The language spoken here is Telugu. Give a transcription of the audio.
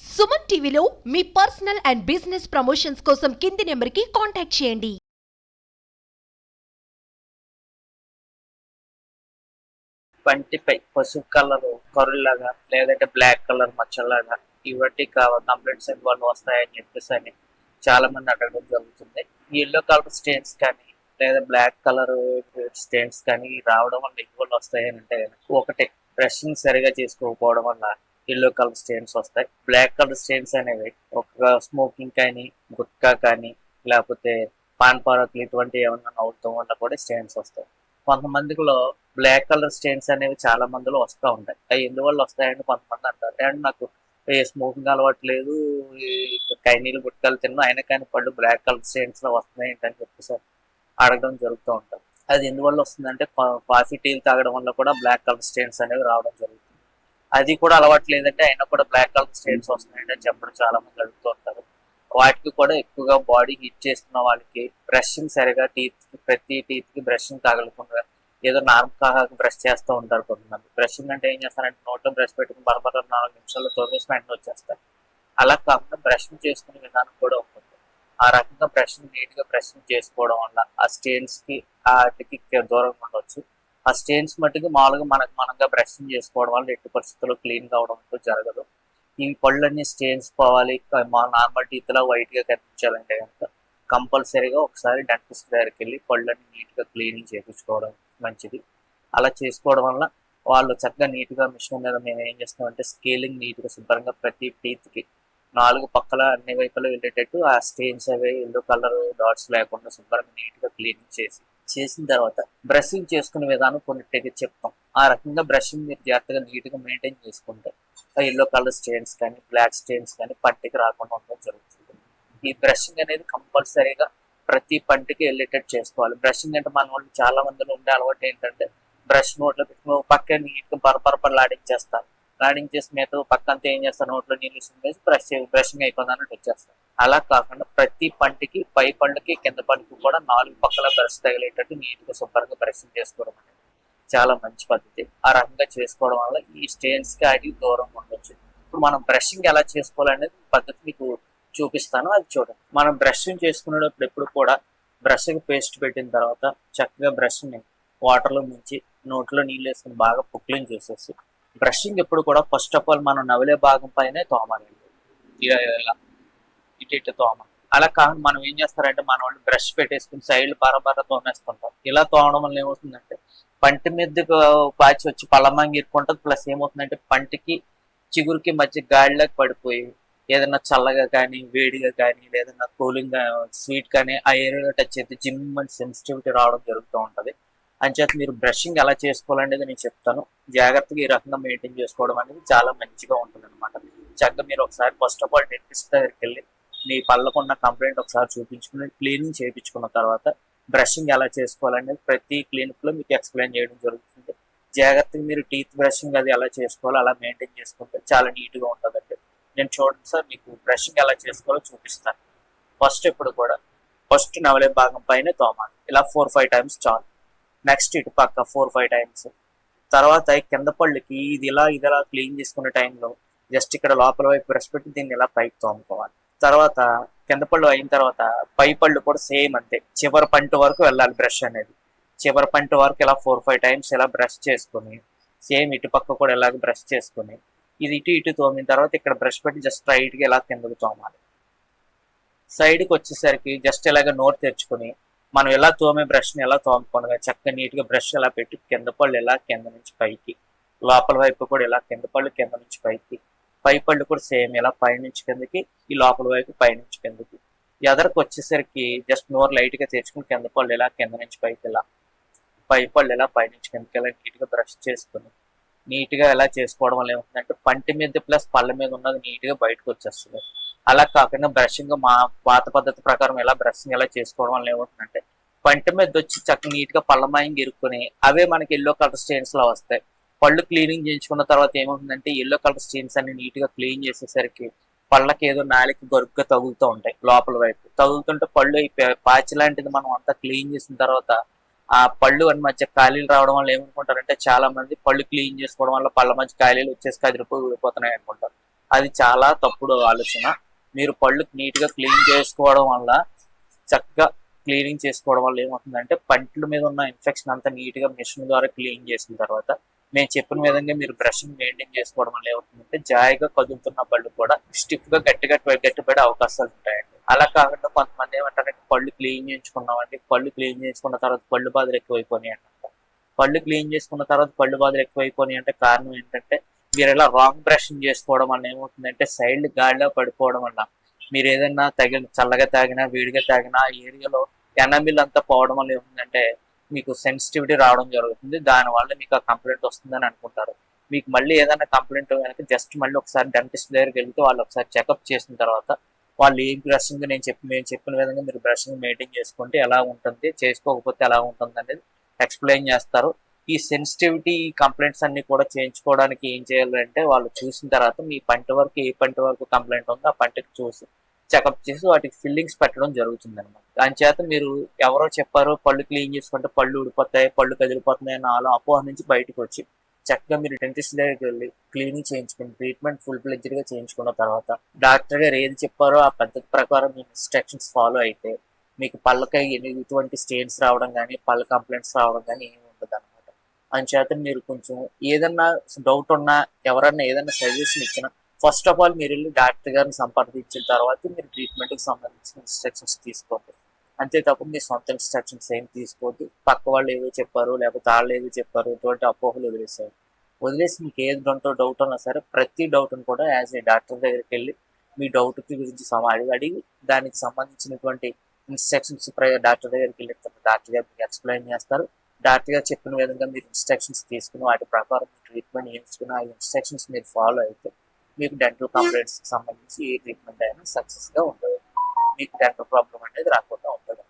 సుమన్ టీవీలో మీ పర్సనల్ అండ్ బిజినెస్ ప్రమోషన్స్ కోసం కింది నెంబర్కి కాంటాక్ట్ చేయండి. పంటిపై పసుపు కలర్ కరుల్లాగా లేదంటే బ్లాక్ కలర్ మచ్చలాగా ఇవన్నీ కంప్లైంట్స్ వాళ్ళు వస్తాయని చెప్పేసి అని చాలా మంది అడగడం జరుగుతుంది. ఎల్లో కలర్ స్టెయిన్స్ కానీ లేదా బ్లాక్ కలర్ స్టెయిన్స్ కానీ రావడం వల్ల ఎక్కువ వస్తాయని అంటే ఒకటి బ్రషింగ్ సరిగా చేసుకోకపోవడం వల్ల ఎల్లో కలర్ స్టెయిన్స్ వస్తాయి. బ్లాక్ కలర్ స్టెయిన్స్ అనేవి ఒక స్మోకింగ్ కానీ గుట్కా కానీ లేకపోతే పాన్ పారకులు ఇటువంటి ఏమైనా అవుతాం వల్ల కూడా స్టెయిన్స్ వస్తాయి. కొంతమందిలో బ్లాక్ కలర్ స్టెయిన్స్ అనేవి చాలా మందిలో వస్తూ ఉంటాయి. అవి ఎందువల్ల వస్తాయని కొంతమంది అంటారు. అండ్ నాకు ఏ స్మోకింగ్ అలవాటు లేదు కైనీలు గుట్కాలు తిన్నా అయినా కానీ పళ్ళు బ్లాక్ కలర్ స్టెయిన్స్లో వస్తున్నాయి ఏంటని చెప్పేసి అడగడం జరుగుతూ ఉంటారు అది ఎందువల్ల వస్తుందంటే కాఫీ టీలు తాగడం వల్ల కూడా బ్లాక్ కలర్ స్టెయిన్స్ అనేవి రావడం జరుగుతుంది. అది కూడా అలవాటు లేదంటే అయినా కూడా బ్లాక్ కలర్ స్టైల్స్ వస్తున్నాయంటే అని చెప్పడం చాలా మంది అడుగుతూ ఉంటారు. వాటికి కూడా ఎక్కువగా బాడీ హీట్ చేస్తున్న వాళ్ళకి బ్రషింగ్ సరిగా టీత్ ప్రతి టీత్కి బ్రషింగ్ తగలకుండా ఏదో నార్మల్ బ్రష్ చేస్తూ ఉంటారు కొంతమంది. బ్రషింగ్ అంటే ఏం చేస్తారంటే నోట్లో బ్రష్ పెట్టుకుని బరబర నాలుగు నిమిషాల్లో తొమ్మిది వెంటనే వచ్చేస్తారు. అలా కాకుండా బ్రషింగ్ చేసుకునే విధానం కూడా ఉంటుంది ఆ రకంగా బ్రషింగ్ నీట్గా బ్రషింగ్ చేసుకోవడం వల్ల ఆ స్టెయిన్స్కి వాటికి దూరంగా ఉండొచ్చు. ఆ స్టెయిన్స్ మట్టుకు మామూలుగా మనకు మనంగా బ్రషింగ్ చేసుకోవడం వల్ల ఎట్టి పరిస్థితుల్లో క్లీన్ కావడం అంటూ జరగదు. ఈ పళ్ళన్నీ స్టెయిన్స్ పోవాలి మా నార్మల్ టీత్లో వైట్గా కనిపించాలంటే కనుక కంపల్సరీగా ఒకసారి డెంటిస్ట్ దగ్గరికి వెళ్ళి పళ్ళని నీట్గా క్లీనింగ్ చేయించుకోవడం మంచిది. అలా చేసుకోవడం వల్ల వాళ్ళు చక్కగా నీట్గా మిషన్ మీద మేము ఏం చేస్తామంటే స్కేలింగ్ నీట్గా శుభ్రంగా ప్రతి టీత్కి నాలుగు పక్కల అన్ని వైపులా వెళ్ళేటట్టు ఆ స్టెయిన్స్ అవి ఎల్లో కలర్ డాట్స్ లేకుండా శుభ్రంగా నీట్గా క్లీనింగ్ చేసి చేసిన తర్వాత బ్రషింగ్ చేసుకునే విధానం కొన్నిటికి చెప్తాం. ఆ రకంగా బ్రషింగ్ మీరు జాగ్రత్తగా నీట్గా మెయింటైన్ చేసుకుంటే ఎల్లో కలర్ స్టెయిన్స్ కానీ బ్లాక్ స్టెయిన్స్ కానీ పంటికి రాకుండా ఉండడం జరుగుతుంది. ఈ బ్రషింగ్ అనేది కంపల్సరీగా ప్రతి పంటికి వెళ్ళేటట్టు చేసుకోవాలి. బ్రషింగ్ అంటే మన వాళ్ళు చాలా మందిలో ఉండే అలవాటు ఏంటంటే బ్రష్ నోట్లో పెట్టుకుని పక్క నీట్గా రాడింగ్ చేసి లాడించేసి మిగతా ఏం చేస్తాను నోట్లో నీళ్ళు వేసి బ్రష్ బ్రషింగ్ అయిపోయింది అన్నట్టు వచ్చేస్తాను అలా కాకుండా ప్రతి పంటికి పై పళ్ళకి కింద పండుకి కూడా నాలుగు పక్కల బ్రష్ తగిలేటట్టు నీట్గా శుభ్రంగా బ్రషింగ్ చేసుకోవడం అనేది చాలా మంచి పద్ధతి. ఆ రకంగా చేసుకోవడం వల్ల ఈ స్టేన్స్కి అడిగి దూరంగా ఉండొచ్చు. ఇప్పుడు మనం బ్రషింగ్ ఎలా చేసుకోవాలనేది పద్ధతి మీకు చూపిస్తాను అది చూడండి. మనం బ్రషింగ్ చేసుకునేటప్పుడు ఎప్పుడు కూడా బ్రష్ పేస్ట్ పెట్టిన తర్వాత చక్కగా బ్రష్ని వాటర్లో ముంచి నోట్లో నీళ్ళు వేసుకుని బాగా పుక్లింగ్ చేసేసి బ్రషింగ్ ఎప్పుడు కూడా ఫస్ట్ ఆఫ్ ఆల్ మనం నవలే భాగం పైనే తోమాలి ఇలా ఇలా ఇటు ఇటు తోమ. అలా కాకుండా మనం ఏం చేస్తారంటే మన వాళ్ళు బ్రష్ పెట్టేసుకుని సైడ్ బరబర తోమేస్తుంటాం ఇలా తోమడం వల్ల ఏమవుతుందంటే పంటి మీద పాచి వచ్చి పళ్ళమంగి ఇరుకుంటుంది ప్లస్ ఏమవుతుందంటే పంటికి చిగురికి మధ్య గాడిలోకి పడిపోయి ఏదైనా చల్లగా కానీ వేడిగా కానీ లేదన్నా కూలింగ్ స్వీట్ కానీ ఆ ఏరియాలో టచ్ అయితే జిమ్ సెన్సిటివిటీ రావడం జరుగుతూ ఉంటుంది. అంచేత మీరు బ్రషింగ్ ఎలా చేసుకోవాలనేది నేను చెప్తాను. జాగ్రత్తగా ఈ రకంగా మెయింటైన్ చేసుకోవడం అనేది చాలా మంచిగా ఉంటుంది అనమాట చక్కగా మీరు ఒకసారి ఫస్ట్ ఆఫ్ ఆల్ డెంటిస్ట్ దగ్గరికి వెళ్ళి మీ పళ్ళకున్న కంప్లైంట్ ఒకసారి చూపించుకుని క్లీనింగ్ చేయించుకున్న తర్వాత బ్రషింగ్ ఎలా చేసుకోవాలనేది ప్రతి క్లినిక్లో మీకు ఎక్స్ప్లెయిన్ చేయడం జరుగుతుంది. జాగ్రత్తగా మీరు టీత్ బ్రషింగ్ అది ఎలా చేసుకోవాలో అలా మెయింటైన్ చేసుకుంటే చాలా నీట్గా ఉంటుందండి. నేను చూడండి సార్ మీకు బ్రషింగ్ ఎలా చేసుకోవాలో చూపిస్తాను. ఫస్ట్ ఎప్పుడు కూడా ఫస్ట్ నవలే భాగం పైన తోమాలి ఇలా ఫోర్ ఫైవ్ టైమ్స్ చాలు. నెక్స్ట్ ఇటు పక్క ఫోర్ ఫైవ్ టైమ్స్. తర్వాత కింద పళ్ళుకి ఇది ఇలా ఇది ఇలా క్లీన్ చేసుకునే టైంలో జస్ట్ ఇక్కడ లోపల వైపు బ్రష్ పెట్టి దీన్ని ఇలా పైకి తోముకోవాలి. తర్వాత కింద పళ్ళు అయిన తర్వాత పై పళ్ళు కూడా సేమ్ అంతే. చివరి పంట వరకు వెళ్ళాలి బ్రష్ అనేది. చివరి పంట వరకు ఇలా ఫోర్ ఫైవ్ టైమ్స్ ఇలా బ్రష్ చేసుకుని సేమ్ ఇటు పక్క కూడా ఇలాగ బ్రష్ చేసుకొని ఇది ఇటు ఇటు తోమిన తర్వాత ఇక్కడ బ్రష్ పెట్టి జస్ట్ స్ట్రైట్గా ఇలా కిందకు తోమాలి. సైడ్కి వచ్చేసరికి జస్ట్ ఇలాగ నోరు తెరుచుకుని మనం ఎలా తోమే బ్రష్ని ఎలా తోముకోనగా చక్కగా నీట్గా బ్రష్ ఎలా పెట్టి కింద పళ్ళు ఎలా కింద నుంచి పైకి లోపల వైపు కూడా ఇలా కింద పళ్ళు కింద నుంచి పైకి పై పళ్ళు కూడా సేమ్ ఇలా పై నుంచి కిందకి ఈ లోపల వైపు పై నుంచి కిందకి. ఎదరకు వచ్చేసరికి జస్ట్ నోరు లైట్గా తెచ్చుకుని కింద పళ్ళు ఇలా కింద నుంచి పైకి ఇలా పై పళ్ళు ఇలా పై నుంచి కిందకి ఇలా నీట్గా బ్రష్ చేసుకుని నీట్గా ఎలా చేసుకోవడం వల్ల ఏమవుతుందంటే పంటి మీద ప్లస్ పళ్ళ మీద ఉన్నది నీట్గా బయటకు వచ్చేస్తుంది. అలా కాకుండా బ్రషింగ్ మా పాత పద్ధతి ప్రకారం ఎలా బ్రషింగ్ ఎలా చేసుకోవడం వల్ల ఏమవుతుందంటే పంట మీద వచ్చి చక్కగా నీట్గా పళ్ళమాయంగా ఇరుక్కుని అవే మనకి ఎల్లో కలర్ స్టెయిన్స్ లా వస్తాయి. పళ్ళు క్లీనింగ్ చేయించుకున్న తర్వాత ఏమవుతుందంటే ఎల్లో కలర్ స్టెయిన్స్ అన్ని నీట్గా క్లీన్ చేసేసరికి పళ్ళకి ఏదో నాలికి గరుగ్గా తగులుతూ ఉంటాయి లోపల వైపు. తగులుతుంటే పళ్ళు పాచి లాంటిది మనం అంతా క్లీన్ చేసిన తర్వాత ఆ పళ్ళు అని మధ్య ఖాళీలు రావడం వల్ల ఏమనుకుంటారంటే చాలా మంది పళ్ళు క్లీన్ చేసుకోవడం వల్ల పళ్ళ మధ్య ఖాళీలు వచ్చేసి కదిరిపోయి ఊడిపోతున్నాయి అనుకుంటారు. అది చాలా తప్పుడు ఆలోచన. మీరు పళ్ళు నీట్గా క్లీన్ చేసుకోవడం వల్ల చక్కగా క్లీనింగ్ చేసుకోవడం వల్ల ఏమవుతుందంటే పంటల మీద ఉన్న ఇన్ఫెక్షన్ అంతా నీట్గా మిషన్ ద్వారా క్లీన్ చేసిన తర్వాత మేము చెప్పిన విధంగా మీరు బ్రషింగ్ మెయింటైన్ చేసుకోవడం వల్ల ఏమవుతుందంటే జాయిగా కదులుతున్న పళ్ళు కూడా స్టిఫ్గా గట్టిగా గట్టిపడే అవకాశాలు ఉంటాయండి. అలా కాకుండా కొంతమంది ఏమంటారంటే పళ్ళు క్లీన్ చేయించుకున్నామండి. పళ్ళు క్లీన్ చేసుకున్న తర్వాత పళ్ళు బాధలు ఎక్కువైపోయినాయి అంట పళ్ళు క్లీన్ చేసుకున్న తర్వాత పళ్ళు బాధలు ఎక్కువైపోయినాయి అంటే కారణం ఏంటంటే మీరు ఇలా రాంగ్ బ్రషింగ్ చేసుకోవడం వల్ల ఏమవుతుందంటే సైడ్ గాలిలో పడిపోవడం వల్ల మీరు ఏదైనా తగిన చల్లగా తాగినా వేడిగా తాగినా ఆ ఏరియాలో ఎనమిల్ అంతా పోవడం వల్ల ఏముందంటే మీకు సెన్సిటివిటీ రావడం జరుగుతుంది. దానివల్ల మీకు ఆ కంప్లైంట్ వస్తుందని అనుకుంటారు. మీకు మళ్ళీ ఏదైనా కంప్లైంట్ కనుక జస్ట్ మళ్ళీ ఒకసారి డెంటిస్ట్ దగ్గరికి వెళ్తే వాళ్ళు ఒకసారి చెకప్ చేసిన తర్వాత వాళ్ళు ఏ బ్రషింగ్ నేను చెప్పి నేను చెప్పిన విధంగా మీరు బ్రషింగ్ మెయింటైన్ చేసుకుంటే ఎలా ఉంటుంది చేసుకోకపోతే ఎలా ఉంటుంది అనేది ఎక్స్ప్లెయిన్ చేస్తారు. ఈ సెన్సిటివిటీ కంప్లైంట్స్ అన్ని కూడా చేయించుకోవడానికి ఏం చేయాలంటే వాళ్ళు చూసిన తర్వాత మీ పంట వరకు ఏ పంట వరకు కంప్లైంట్ ఉందో ఆ పంటకి చూసి చెకప్ చేసి వాటికి ఫిల్లింగ్స్ పెట్టడం జరుగుతుంది అనమాట దాని చేత మీరు ఎవరో చెప్పారో పళ్ళు క్లీన్ చేసుకుంటే పళ్ళు ఊడిపోతాయి పళ్ళు కదిలిపోతున్నాయి అన్న ఆలో అపోహ నుంచి బయటకు వచ్చి చక్కగా మీరు డెంటిస్ట్ దగ్గరికి వెళ్ళి క్లీనింగ్ చేయించుకుని ట్రీట్మెంట్ ఫుల్ ఫ్లెడ్జ్డ్గా చేయించుకున్న తర్వాత డాక్టర్ గారు ఏది చెప్పారో ఆ పద్ధతి ప్రకారం మీ ఇన్స్ట్రక్షన్స్ ఫాలో అయితే మీకు పళ్ళకై ఎటువంటి స్టేన్స్ రావడం కానీ పళ్ళ కంప్లైంట్స్ రావడం కానీ ఏమి ఉండదు అని చేత మీరు కొంచెం ఏదన్నా డౌట్ ఉన్నా ఎవరన్నా ఏదన్నా సజెషన్ ఇచ్చినా ఫస్ట్ ఆఫ్ ఆల్ మీరు వెళ్ళి డాక్టర్ గారిని సంప్రదించిన తర్వాత మీరు ట్రీట్మెంట్కి సంబంధించిన ఇన్స్ట్రక్షన్స్ తీసుకోండి. అంతే తప్ప మీ సొంత ఇన్స్ట్రక్షన్స్ ఏం తీసుకోవద్దు. పక్క వాళ్ళు ఏదో చెప్పారు లేకపోతే వాళ్ళు ఏదో చెప్పారు ఇటువంటి అపోహలు వదిలేసారు వదిలేసి మీకు ఏది డౌట్ డౌట్ ఉన్నా సరే ప్రతి డౌట్ని కూడా యాజ్ ఏ డాక్టర్ దగ్గరికి వెళ్ళి మీ డౌట్ గురించి సమాధి అడిగి అడిగి దానికి సంబంధించినటువంటి ఇన్స్ట్రక్షన్స్ డాక్టర్ దగ్గరికి వెళ్ళి డాక్టర్ గారు మీకు ఎక్స్ప్లెయిన్ చేస్తారు. డాక్టర్ గారు చెప్పిన విధంగా మీరు ఇన్స్ట్రక్షన్స్ తీసుకుని వాటి ప్రకారం ట్రీట్మెంట్ చేయించుకుని ఆ ఇన్స్ట్రక్షన్స్ మీరు ఫాలో అయితే మీకు డెంటల్ కంప్లైంట్స్ సంబంధించి ఏ ట్రీట్మెంట్ అయినా సక్సెస్గా ఉంటుంది మీకు డెంటల్ ప్రాబ్లం అనేది రాకుండా ఉంటుంది